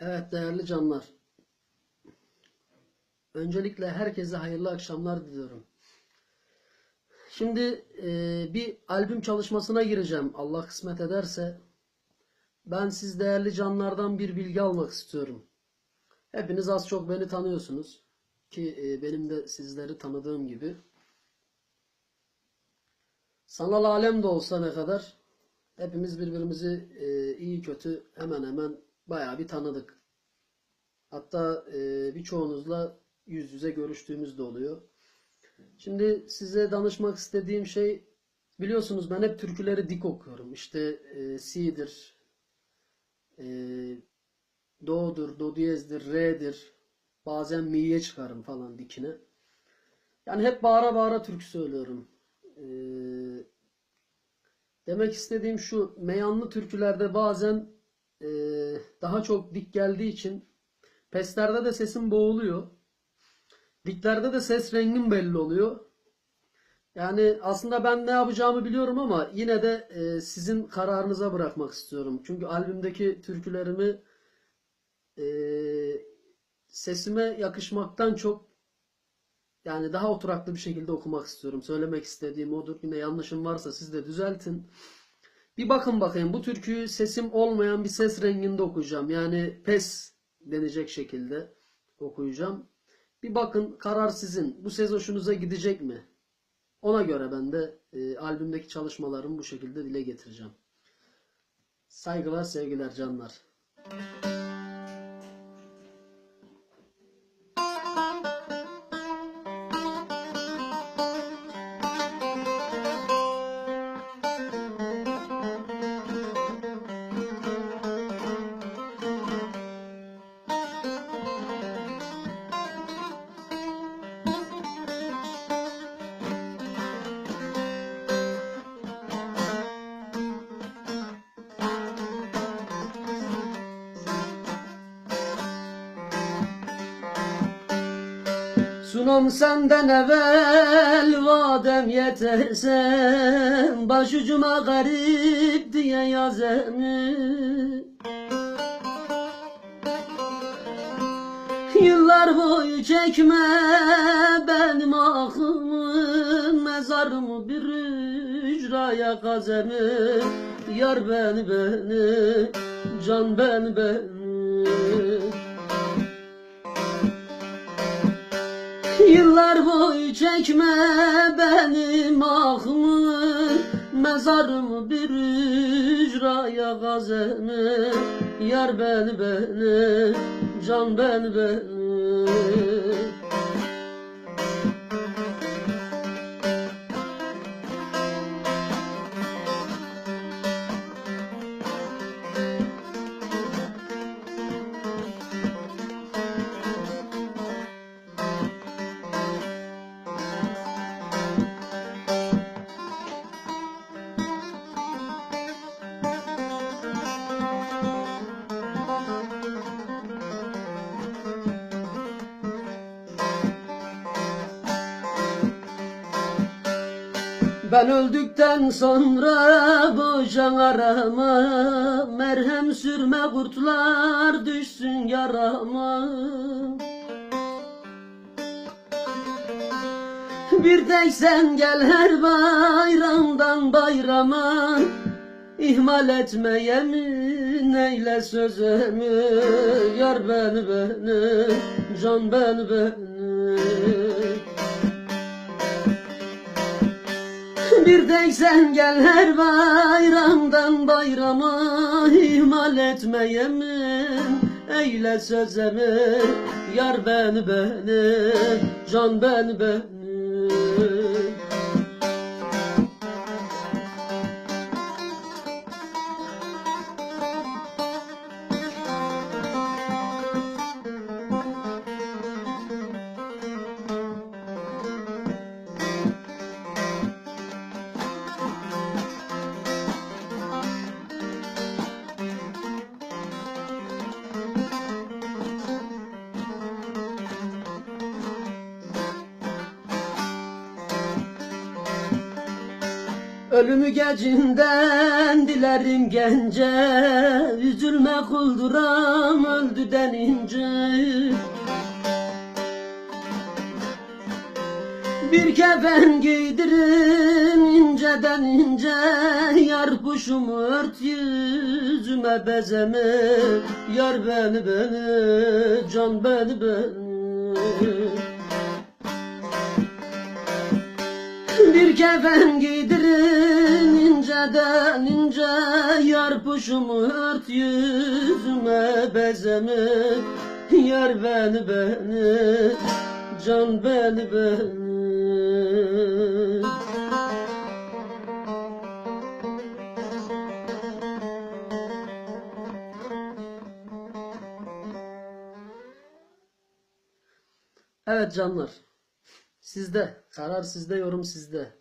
Evet değerli canlar. Öncelikle herkese hayırlı akşamlar diliyorum. Şimdi e, bir albüm çalışmasına gireceğim Allah kısmet ederse. Ben siz değerli canlardan bir bilgi almak istiyorum. Hepiniz az çok beni tanıyorsunuz. Ki e, benim de sizleri tanıdığım gibi. Sanal alem de olsa ne kadar hepimiz birbirimizi e, iyi kötü hemen hemen bayağı bir tanıdık. Hatta e, birçoğunuzla yüz yüze görüştüğümüz de oluyor. Şimdi size danışmak istediğim şey biliyorsunuz ben hep türküleri dik okuyorum. İşte e, si'dir, e, do'dur, do diyezdir, re'dir. Bazen mi'ye çıkarım falan dikine. Yani hep bağıra bağıra türkü söylüyorum. E, demek istediğim şu meyanlı türkülerde bazen e, daha çok dik geldiği için peslerde de sesim boğuluyor. Diklerde de ses rengim belli oluyor. Yani aslında ben ne yapacağımı biliyorum ama yine de e, sizin kararınıza bırakmak istiyorum. Çünkü albümdeki türkülerimi e, sesime yakışmaktan çok yani daha oturaklı bir şekilde okumak istiyorum. Söylemek istediğim odur. Yine yanlışım varsa siz de düzeltin. Bir bakın bakayım bu türküyü sesim olmayan bir ses renginde okuyacağım. Yani pes denecek şekilde okuyacağım. Bir bakın karar sizin. Bu ses hoşunuza gidecek mi? Ona göre ben de e, albümdeki çalışmalarımı bu şekilde dile getireceğim. Saygılar, sevgiler canlar. Sunam senden evvel vadem yeterse Başucuma garip diye yazeni Yıllar boyu çekme benim aklımın Mezarımı bir ücraya kazemi Yar beni beni, can beni beni Yıllar boyu çekme benim aklımı Mezarımı bir ücraya gazemi Yar beni beni, can beni beni Ben öldükten sonra bu can arama Merhem sürme kurtlar düşsün yarama. Bir tek sen gel her bayramdan bayrama İhmal etme yemin eyle sözümü. Yar beni beni, can beni beni Bir tek sen gel her bayramdan bayrama ihmal etme yemin eyle sözümü Yar beni beni, can beni beni Ölümü gecinden dilerim gence. Üzülme kulduram öldü denince Bir kefen giydirin inceden ince. Yar kuşumu ört yüzüme bezeme Yar beni beni can beni beni Bir kefen giydirin inceden ince Yar kuşumu ört yüzüme bezeme Yar beni beni can beni beni Evet canlar. Sizde. Karar sizde, yorum sizde.